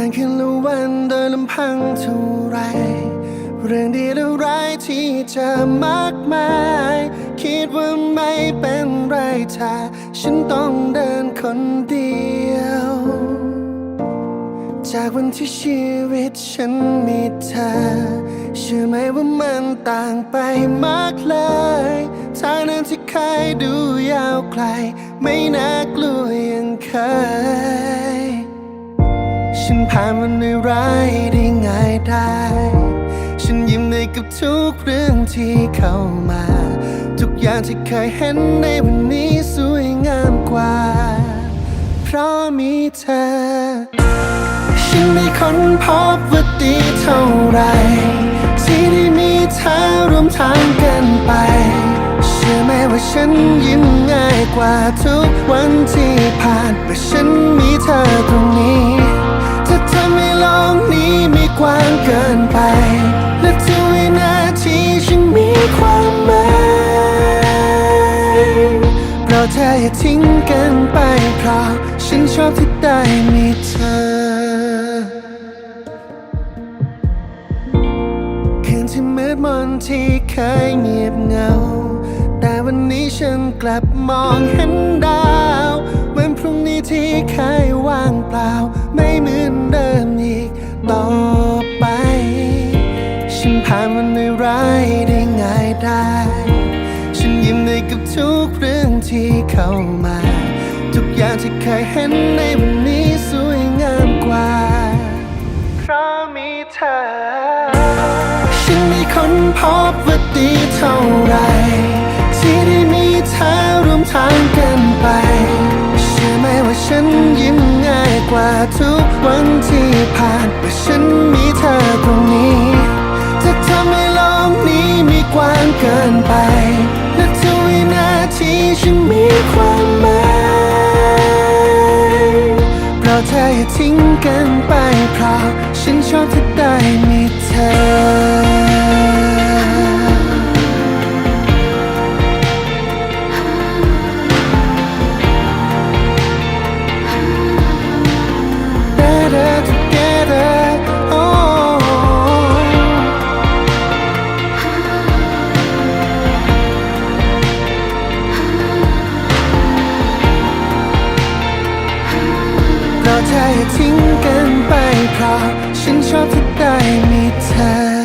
ผ่านคืนละวันโดยลำพังเท่าไร เรื่องดีและร้ายที่เจะมากมาย คิดว่าไม่เป็นไรถ้าฉันต้องเดินคนเดียว จากวันที่ชีวิตฉันมีเธอเชื่อไหมว่ามันต่างไปมากเลยทางนั้นที่เคยดูยาวไกล ไม่น่ากลัวยังเคย ผ่านวันในร้ายได้ง่ายได้ ฉันยิ้มได้กับทุกเรื่องที่เข้ามา ทุกอย่างที่เคยเห็นในวันนี้สวยงามกว่า เพราะมีเธอ ฉันได้ค้นพบว่าดีเท่าไร ที่ได้มีเธอร่วมทางกันไป เชื่อไหมว่าฉันยิ้มง่ายกว่าทุกวันที่ผ่านเมื่อฉันมี และทุกวินาทีฉันมีความหมายเพราะเธออย่าทิ้งกันไปเพราะฉันชอบที่ได้มีเธอ คืนที่มืดมนที่เคยเงียบเหงา แต่วันนี้ฉันกลับมองเห็นดาว วันพรุ่งนี้ที่เคยว่างเปล่าไม่เหมือนายได้ง่ายได้ ฉันยิ้มได้กับทุกเรื่องที่เข้ามา ทุกอย่างที่เคยเห็นในวันนี้สวยงามกว่า เพราะมีเธอ ฉันได้ค้นพบว่าดีเท่าไร ที่ได้มีเธอร่วมทางกันไปเชื่อไหมว่าฉันยิ้มง่ายกว่าทุกวันที่ผ่านเมื่อฉันมีางเกินไปและทุกวินาทีฉันมีความหมายเพราะเธออย่าทิ้งกันไปเพราะฉันชอบที่ได้ เธออย่าทิ้งกันไปเพราะฉันชอบที่ได้มีเธอ